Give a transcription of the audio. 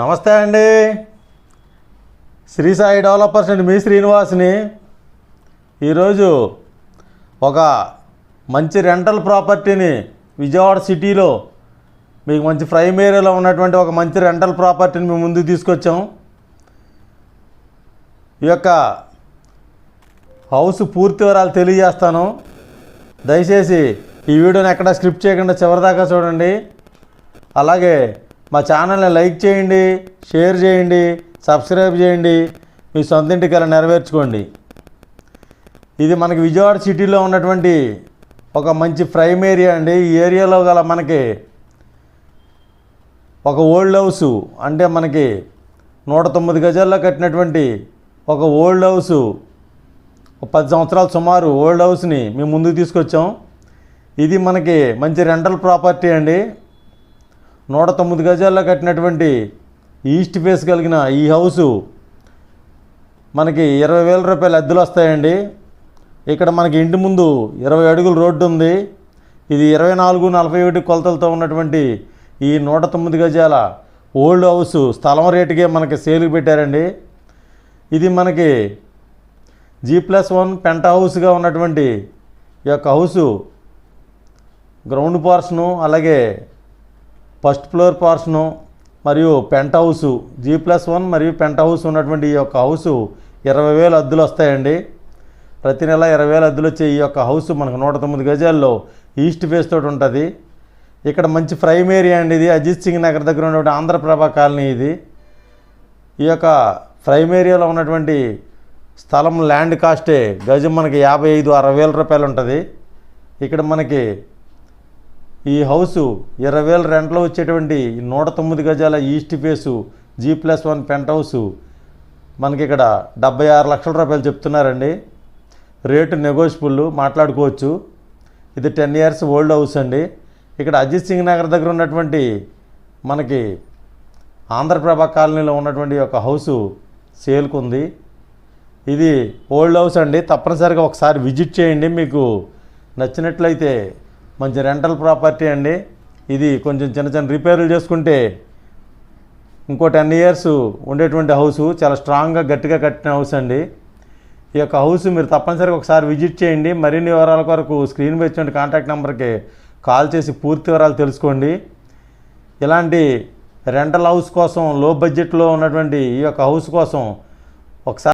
నమస్తే అండి. శ్రీ సాయి డెవలపర్స్ అండి మీ శ్రీనివాస్ని ఈరోజు ఒక మంచి రెంటల్ ప్రాపర్టీని విజయవాడ సిటీలో మీకు మంచి ప్రైమ్ ఏరియాలో ఉన్నటువంటి ఒక మంచి రెంటల్ ప్రాపర్టీని మేము ముందుకు తీసుకొచ్చాం. ఈ యొక్క హౌస్ పూర్తి వివరాలు తెలియజేస్తాను. దయచేసి ఈ వీడియోని ఎక్కడ స్క్రిప్ట్ చేయకుండా చివరిదాకా చూడండి. అలాగే మా ఛానల్ని లైక్ చేయండి షేర్ చేయండి సబ్స్క్రైబ్ చేయండి మీ సొంత ఇంటికి అలా నెరవేర్చుకోండి. ఇది మనకి విజయవాడ సిటీలో ఉన్నటువంటి ఒక మంచి ప్రైమ్ ఏరియా అండి. ఈ ఏరియాలో గల మనకి ఒక ఓల్డ్ హౌస్ అంటే మనకి నూట తొమ్మిది గజాల్లో కట్టినటువంటి ఒక ఓల్డ్ హౌస్ పది సంవత్సరాలు సుమారు ఓల్డ్ హౌస్ని మేము ముందుకు తీసుకొచ్చాం. ఇది మనకి మంచి రెంటల్ ప్రాపర్టీ అండి. నూట తొమ్మిది గజాల్లో కట్టినటువంటి ఈస్ట్ ఫేస్ కలిగిన ఈ హౌసు మనకి ఇరవై వేల రూపాయలు అద్దెలు వస్తాయండి. ఇక్కడ మనకి ఇంటి ముందు ఇరవై అడుగుల రోడ్డు ఉంది. ఇది ఇరవై నాలుగు నలభై ఒకటి కొలతలతో ఉన్నటువంటి ఈ నూట తొమ్మిది గజాల ఓల్డ్ హౌస్ స్థలం రేటుకే మనకి సేల్కి పెట్టారండి. ఇది మనకి జీ ప్లస్ వన్ పెంట హౌస్గా ఉన్నటువంటి ఈ యొక్క హౌసు గ్రౌండ్ పోర్షను అలాగే ఫస్ట్ ఫ్లోర్ పోర్షను మరియు penthouse G plus one మరియు పెంట్ హౌస్ ఉన్నటువంటి ఈ యొక్క హౌసు ఇరవై వేలు అద్దులు వస్తాయండి. ప్రతి నెల ఇరవై వేలు అద్దులు వచ్చే ఈ యొక్క హౌస్ మనకు నూట తొమ్మిది గజాల్లో ఈస్ట్ ఫేస్ తోటి ఉంటుంది. ఇక్కడ మంచి ప్రైమ్ ఏరియా అండి ఇది. అజిత్ సింగ్ నగర్ దగ్గర ఉన్నటువంటి ఆంధ్రప్రభ కాలనీ ఇది. ఈ యొక్క ప్రైమ్ ఏరియాలో ఉన్నటువంటి స్థలం ల్యాండ్ కాస్టే గజం మనకి యాభై ఐదు అరవై వేల రూపాయలు ఉంటుంది. ఇక్కడ మనకి ఈ హౌసు ఇరవై వేల రెంట్లో వచ్చేటువంటి నూట తొమ్మిది గజాల east face G plus one penthouse. మనకి ఇక్కడ డెబ్బై ఆరు లక్షల రూపాయలు చెప్తున్నారండి. రేటు నెగోషియబుల్ మాట్లాడుకోవచ్చు. ఇది టెన్ ఇయర్స్ ఓల్డ్ హౌస్ అండి. ఇక్కడ అజిత్ సింగ్ నగర్ దగ్గర ఉన్నటువంటి మనకి ఆంధ్రప్రభ కాలనీలో ఉన్నటువంటి ఒక హౌసు సేల్కు ఉంది ఇది ఓల్డ్ హౌస్ అండి. తప్పనిసరిగా ఒకసారి విజిట్ చేయండి. మీకు నచ్చినట్లయితే మంచి రెంటల్ ప్రాపర్టీ అండి. ఇది కొంచెం చిన్న చిన్న రిపేర్లు చేసుకుంటే ఇంకో టెన్ ఇయర్స్ ఉండేటువంటి హౌస్ చాలా స్ట్రాంగ్గా గట్టిగా కట్టిన హౌస్ అండి. ఈ యొక్క హౌస్ మీరు తప్పనిసరిగా ఒకసారి విజిట్ చేయండి. మరిన్ని వివరాల కొరకు స్క్రీన్ మీద ఇచ్చిన కాంటాక్ట్ నెంబర్కి కాల్ చేసి పూర్తి వివరాలు తెలుసుకోండి. ఇలాంటి రెంటల్ హౌస్ కోసం లో బడ్జెట్లో ఉన్నటువంటి ఈ యొక్క హౌస్ కోసం ఒకసారి